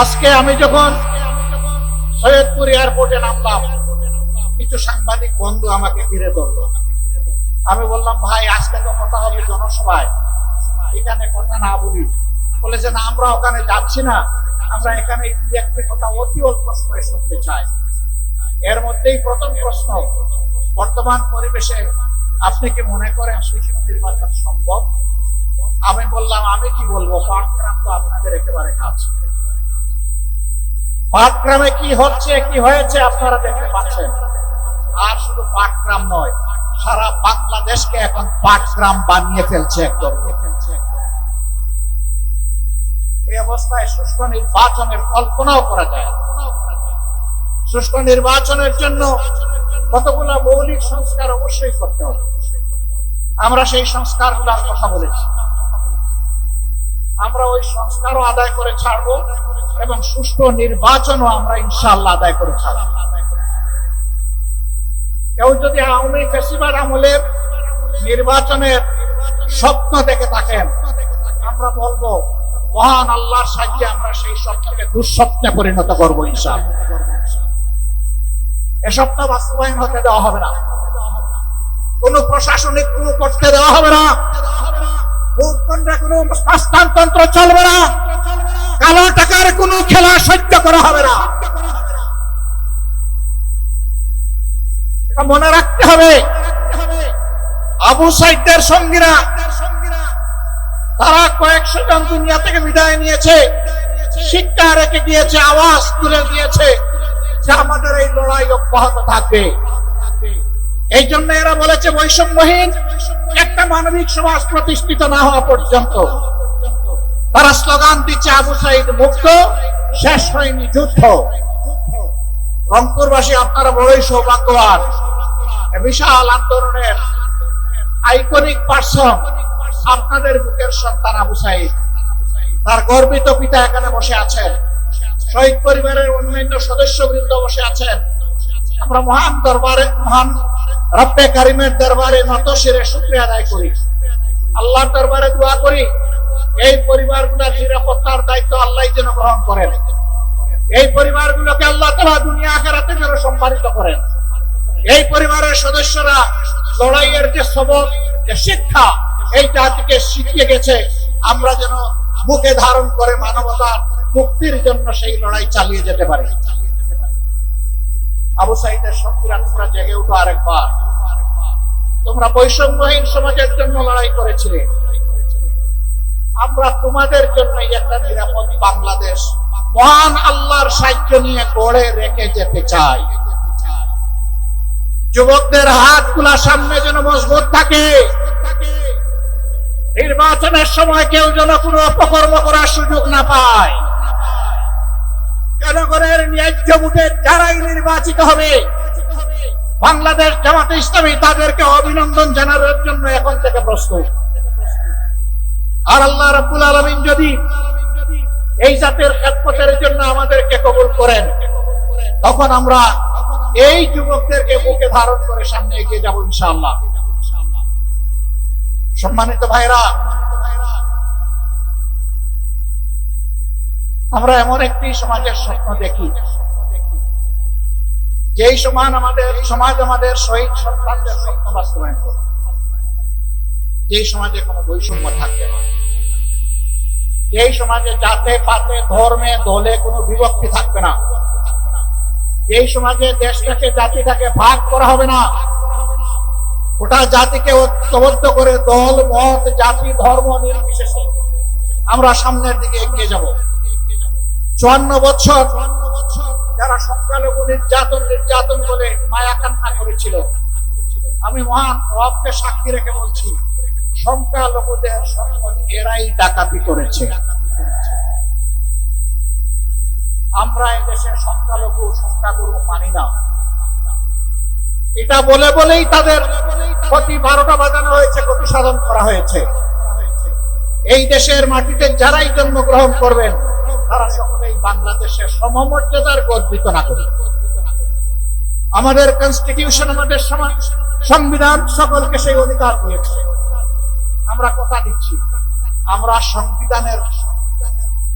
আজকে আমি যখন সৈয়দপুর এয়ারপোর্টে নামলাম, কিছু সাংবাদিক বন্ধু আমাকে ঘিরে ধরল। আমি বললাম, ভাই, আজকে তো কথা হবে জনসভায়। এখানে কথা না বলি। বলে যে, না, আমরা ওখানে যাচ্ছি না। আমরা এখানে একটি কথা অতি অল্প সময় শুনতে চাই। এর মধ্যেই প্রথম প্রশ্ন, বর্তমান পরিবেশে আপনি কি মনে করেন সুশীল নির্বাচন সম্ভব? আমি বললাম, আমি কি বলব? পাটগ্রাম তো আপনাদের একেবারে কাছে। পাটগ্রামে কি হচ্ছে, কি হয়েছে আপনারা দেখতে পাচ্ছেন। আর শুধু পাটগ্রাম নয়, সারা বাংলাদেশকে এখন পাটগ্রাম বানিয়ে ফেলছে একদম। এই অবস্থায় সুষ্ঠু নির্বাচনের কল্পনাও করা যায়। সুষ্ঠু নির্বাচনের জন্য কতগুলো মৌলিক সংস্কার অবশ্যই করতে হবে। আমরা সেই সংস্কারগুলোর কথা বলেছি। আমরা ওই সংস্কারও আদায় করে ছাড়বো এবং সুষ্ঠু নির্বাচনও আমরা ইনশাল্লাহ আদায় করে ছাড়বো। কেউ যদি আওয়ামী ফেসিবাদ আমলের নির্বাচনের স্বপ্ন দেখে থাকেন, আমরা বলব, মহান আল্লাহর সাহায্যে আমরা সেই স্বপ্নকে দুঃস্বপ্নে পরিণত করব ইনশাআল্লাহ। এ স্বপ্ন বাস্তবায়ন হতে দেওয়া হবে না। কোন প্রশাসনিক ক্রু করতে দেওয়া হবে না। কোনো হস্তান্তর চলবে না। কালো টাকার কোনো খেলা সহ্য করা হবে না। মনে রাখতে হবে। আবু সাইদের সঙ্গীরা, তারা কয়েকশো জন দুনিয়া থেকে বিদায় নিয়েছে। শিক্ষা রেখে দিয়েছে আওয়াজ তুলে দিয়েছে যে আমাদের এই লড়াই অব্যাহত থাকবে। এই জন্য এরা বলেছে বৈষম্যহীন। একটা মানবিক সমাজ প্রতিষ্ঠিত না হওয়া পর্যন্ত তারা স্লোগান দিচ্ছে আবু সাইদ মুক্ত, শেষ হয়নি যুদ্ধ। রংপুরবাসী, আপনারা বড়ই সৌভাগ্যবান। বিশাল আন্দোলনের আইকনিক পার্সন আপনাদের বুকের সন্তান আবু সাইদ। তার গর্বিত পিতা এখানে বসে আছেন। শহীদ পরিবারের অন্যান্য সদস্যবৃন্দ বসে আছেন। আমরা মহান দরবারে, মহান রব্বে কারিমের দরবারে নত শিরে শুক্রিয়া আদায় করি। আল্লাহর দরবারে দোয়া করি, এই পরিবারগুলোর নিরাপত্তার দায়িত্ব আল্লাহ যেন গ্রহণ করেন। এই পরিবারগুলোকে আল্লাহ তালা দুনিয়া আখেরাতে যেন সম্মানিত করেন। এই পরিবারের সদস্যরা লড়াইয়ের যে সবক, যে শিক্ষা, এই জাতিকে শিখিয়ে গেছে, আমরা যেন বুকে ধারণ করে মানবতার মুক্তির জন্য সেই লড়াই চালিয়ে যেতে পারি। আবু সাইদের সঙ্গীরা তোমরা জেগে উঠো আরেকবার। তোমরা বৈষম্যহীন সমাজের জন্য লড়াই করেছিলে। আমরা তোমাদের জন্য একটা নিরাপদ বাংলাদেশ, মহান আল্লাহর সাহায্য নিয়ে গড়ে রেখে যেতে চাই। যুবকদের হাতগুলা সামনে যেন মজবুত থাকে। নির্বাচনের সময় কেউ যেন কোনো অপকর্ম করার সুযোগ না পায়। জনগণের ন্যায্য ভোটে যারাই নির্বাচিত হবে বাংলাদেশ জামাতে ইসলামী তাদেরকে অভিনন্দন জানানোর জন্য এখন থেকে প্রস্তুত। আর আল্লাহ রাব্বুল আলামিন যদি এই জাতের খেদমতের জন্য আমাদেরকে কবুল করেন, তখন আমরা এই যুবকদেরকে বুকে ধারণ করে সামনে এগিয়ে যাব ইনশাআল্লাহ। সম্মানিত ভাইরা আমরা এমন একটি সমাজের স্বপ্ন দেখি। যেই সমান আমাদের সমাজ আমাদের, শহীদ সন্তানদের স্বপ্ন বাস্তবায়ন করে যেই সমাজে কোনো বৈষম্য থাকবে না। যেই সমাজে জাতে, পাতে, ধর্মে, দলে কোনো বিভক্তি থাকবে না। এই সমাজে দেশটাকে, জাতিটাকে ভাগ করা হবে না। ওটা জাতিকে ঐক্যবদ্ধ করে দল, মত, জাতি, ধর্ম নির্বিশেষে আমরা সামনের দিকে এগিয়ে যাব। চুয়ান্ন বছর যারা সংখ্যালঘু নির্যাতন নির্যাতন বলে মায়া কান্না করেছিল, আমি মহান রবকে সাক্ষী রেখে বলছি, সংখ্যালঘুদের সম্পদ এরাই ডাকাতি করেছে। আমরা এদেশে সংখ্যালঘু, সংখ্যাগুরু মানি না। এটা বলে বলেই তাদের ক্ষতি বারোটা বাজানো হয়েছে, ক্ষতি সাধন করা হয়েছে। এই দেশের মাটিতে যারাই জন্মগ্রহণ করবেন তারা সকলেই বাংলাদেশের সমমর্যাদার গর্বিত না করে আমাদের কনস্টিটিউশন আমাদের সংবিধান সকলকে সেই অধিকার দিয়েছে। আমরা কথা দিচ্ছি, আমরা সংবিধানের,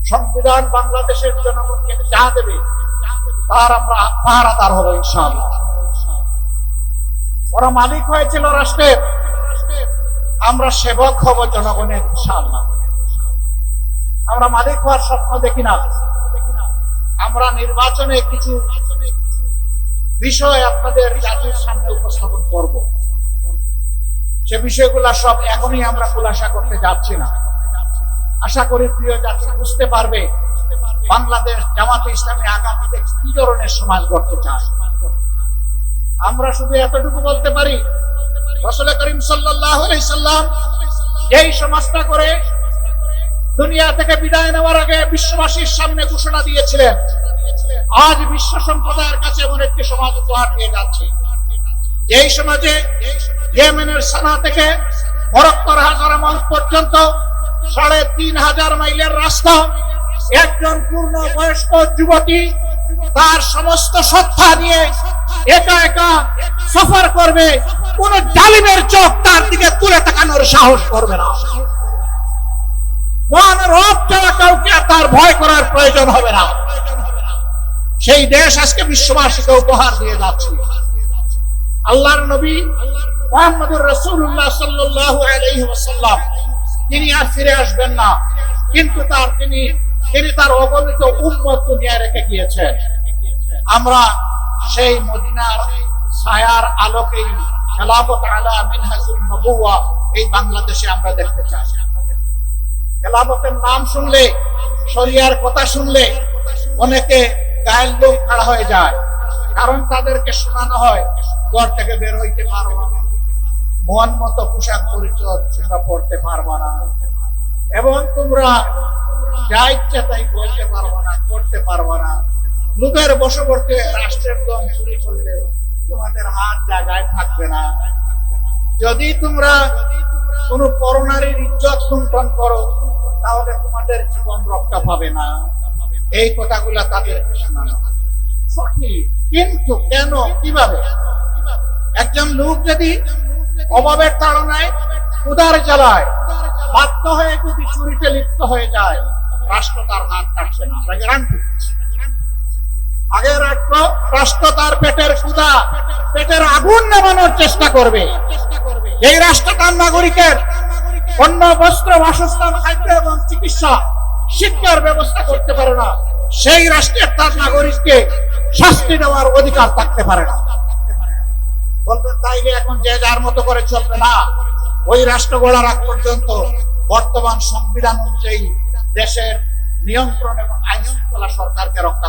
সংবিধান বাংলাদেশের জনগণকে যা দেবে, তার আমরা পাহারাদার হব ইনশাআল্লাহ। ওরা মালিক হয়েছিল রাষ্ট্রের। আমরা সেবক হব জনগণের ইনশাআল্লাহ। আমরা মালিক হওয়ার স্বপ্ন দেখি না। আমরা নির্বাচনে কিছু বিষয় আপনাদের জাতির সামনে উপস্থাপন করব। সে বিষয়গুলা সব এখনই আমরা খুলাসা করতে যাচ্ছি না। আশা করি প্রিয় জাতি বুঝতে পারবে, বাংলাদেশ জামাতে ইসলামী আগামীতে কি ধরনের সমাজ গড়তে চায়। আমরা শুধু এতটুকু বলতে পারি রসুল করিম সাল্লাহ এই সমাজটা করে দুনিয়া থেকে বিদায় নেওয়ার আগে বিশ্ববাসীর সামনে ঘোষণা দিয়েছিলেন। আজ বিশ্ব সম্প্রদায়ের কাছে এমন একটি সমাজ উপহার দিয়ে যাচ্ছে। এই সমাজে ইয়েমেনের সানা থেকে মরক্কর হাজার মাইল পর্যন্ত সাড়ে তিন হাজার মাইলের রাস্তা একজন পূর্ণ বয়স্ক যুবতী তার সমস্ত সত্তা নিয়ে একা একা সফর করবে। কোন জালিমের চোখ তার দিকে তুলে তাকানোর সাহস করবে না। রব ছাড়া কাউকে তার ভয় করার প্রয়োজন হবে না। সেই দেশ আজকে বিশ্ববাসীকে উপহার দিয়ে যাচ্ছে। আল্লাহর নবী মোহাম্মদুর সাল্লাল্লাহু আলাইহি ওয়াসাল্লাম, তিনি আর ফিরে আসবেন না। কিন্তু তার তিনি তিনি তার অগণিত উম্মত দুনিয়ায় রেখে গিয়েছেন। আমরা সেই মদিনার ছায়ার আলোকেই খেলাফত আলা নবুয়া এই বাংলাদেশে আমরা দেখতে চাই। খেলাফতের নাম শুনলে, শরিয়ার কথা শুনলে অনেকে গায়ের লোক খাড়া হয়ে যায়। কারণ তাদেরকে শোনানো হয়, ঘর থেকে বের হইতে পারব না। মন মতো পোশাক পরিচয় তোমরা পড়তে পারবা না। এবং তোমরা যা ইচ্ছা তাই বলতে পারব না, করতে পারব না। লোকের বশবর্তী রাষ্ট্রের দম চুরি করলে তোমাদের হাত জায়গায় থাকবে না। যদি তোমরা কোন করোনারির ইজ্জত লুণ্ঠন করো, তাহলে তোমাদের জীবন রক্ষা পাবে না। এই কথাগুলা তাদের শোনানো কিন্তু কেন, কীভাবে? একজন লোক যদি অভাবের তাড়নায় উদার বাধ্য হয়ে যদি চুরিতে লিপ্ত হয়ে যায়, রাষ্ট্র তার হাত কাটছে না। আমরা গ্যারান্টি আগে রাষ্ট্র রাষ্ট্র তার পেটের ক্ষুদা পেটের আগুন নামানোর চেষ্টা করবে। এই রাষ্ট্র তার নাগরিকের অন্য বস্ত্র, বাসস্থান, খাদ্য এবং চিকিৎসা, শিক্ষার ব্যবস্থা করতে পারে না। সেই রাষ্ট্রের তার নাগরিককে শাস্তি দেওয়ার অধিকার থাকতে পারে না। বলবেন, তাইলে এখন যে যার মতো করে চলবে না। ওই রাষ্ট্র গড়ার আগ পর্যন্ত বর্তমান সংবিধান অনুযায়ী দেশের নিয়ন্ত্রণ এবং আইন শৃঙ্খলা সরকারকে রক্ষা